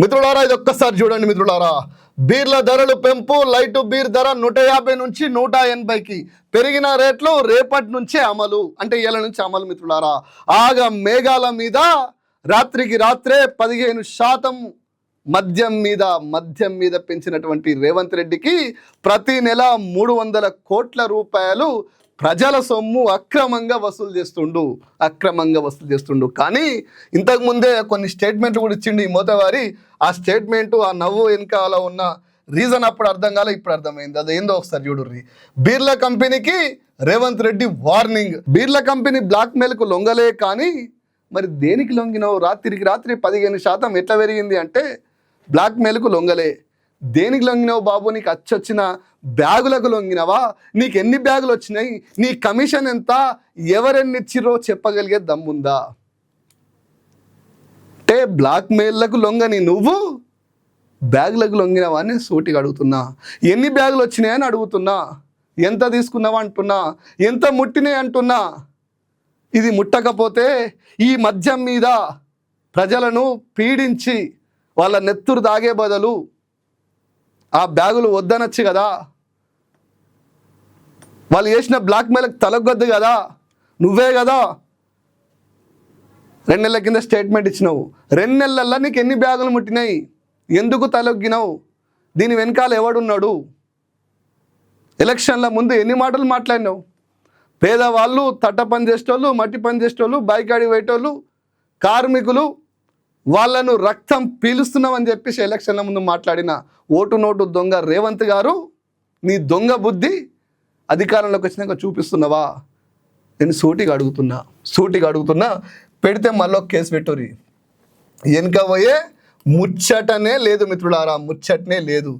మిత్రులారా ఇది ఒక్కసారి చూడండి మిత్రులారా. బీర్ల ధరలు పెంపు లైట్ బీర్ ధర నూట యాభై నుంచి నూట ఎనభైకి పెరిగిన రేట్లు రేపటి నుంచే అమలు. అంటే ఇళ్ళ నుంచి అమలు మిత్రులారా. ఆగ మేఘాల మీద రాత్రికి రాత్రే పదిహేను శాతం మద్యం మీద మద్యం మీద పెంచినటువంటి రేవంత్ రెడ్డికి ప్రతి నెల మూడు వందల కోట్ల రూపాయలు ప్రజల సొమ్ము అక్రమంగా వసూలు చేస్తుండు అక్రమంగా వసూలు చేస్తుండు. కానీ ఇంతకు ముందే కొన్ని స్టేట్మెంట్లు కూడా ఇచ్చిండు ఈ మోతవారి. ఆ స్టేట్మెంట్ ఆ నవ్వు వెనకాల ఉన్న రీజన్ అప్పుడు అర్థం కాలే ఇప్పుడు అర్థమైంది. అది ఏందో ఒకసారి చూడుర్రి. బీర్ల కంపెనీకి రేవంత్ రెడ్డి వార్నింగ్. బీర్ల కంపెనీ బ్లాక్ మెయిల్కు లొంగలే కానీ మరి దేనికి లొంగినావు? రాత్రికి రాత్రి పదిహేను శాతం ఎట్లా పెరిగింది అంటే బ్లాక్ మెయిల్కు లొంగలే. దేనికి లొంగినావు బాబు? నీకు అచ్చొచ్చిన బ్యాగులకు లొంగినవా? నీకు ఎన్ని బ్యాగులు వచ్చినాయి? నీ కమిషన్ ఎంత? ఎవరెన్ని ఇచ్చిరో చెప్పగలిగే దమ్ముందా? అంటే బ్లాక్ మెయిల్లకు లొంగని నువ్వు బ్యాగులకు లొంగినవా అని సూటిగా అడుగుతున్నా. ఎన్ని బ్యాగులు వచ్చినాయని అడుగుతున్నా. ఎంత తీసుకున్నావా అంటున్నా. ఎంత ముట్టినాయి అంటున్నా. ఇది ముట్టకపోతే ఈ మద్యం మీద ప్రజలను పీడించి వాళ్ళ నెత్తురు దాగే బదులు ఆ బ్యాగులు వద్దనొచ్చు కదా. వాళ్ళు చేసిన బ్లాక్ మెయిల్కి తలగొద్దు కదా. నువ్వే కదా. రెండు నెలల కింద స్టేట్మెంట్ ఇచ్చినావు. రెండు నెలల్లో నీకు ఎన్ని బ్యాగులు ముట్టినాయి? ఎందుకు తలొగ్గినావు? దీని వెనకాల ఎవడున్నాడు? ఎలక్షన్ల ముందు ఎన్ని మాటలు మాట్లాడినావు? పేదవాళ్ళు తట్ట పని చేసేటోళ్ళు మట్టి పని చేసేటోళ్ళు బైకాడి పోయేటోళ్ళు కార్మికులు వాళ్ళను రక్తం పీలుస్తున్నామని చెప్పేసి ఎలక్షన్ల ముందు మాట్లాడిన ఓటు నోటు దొంగ రేవంత్ గారు నీ దొంగ బుద్ధి అధికారంలోకి వచ్చినాక చూపిస్తున్నావా? నేను సూటిగా అడుగుతున్నా సూటిగా అడుగుతున్నా పెడితే మళ్ళీ కేసు పెట్టురి వెనుక పోయే ముచ్చటనే లేదు మిత్రులారా ముచ్చటనే లేదు.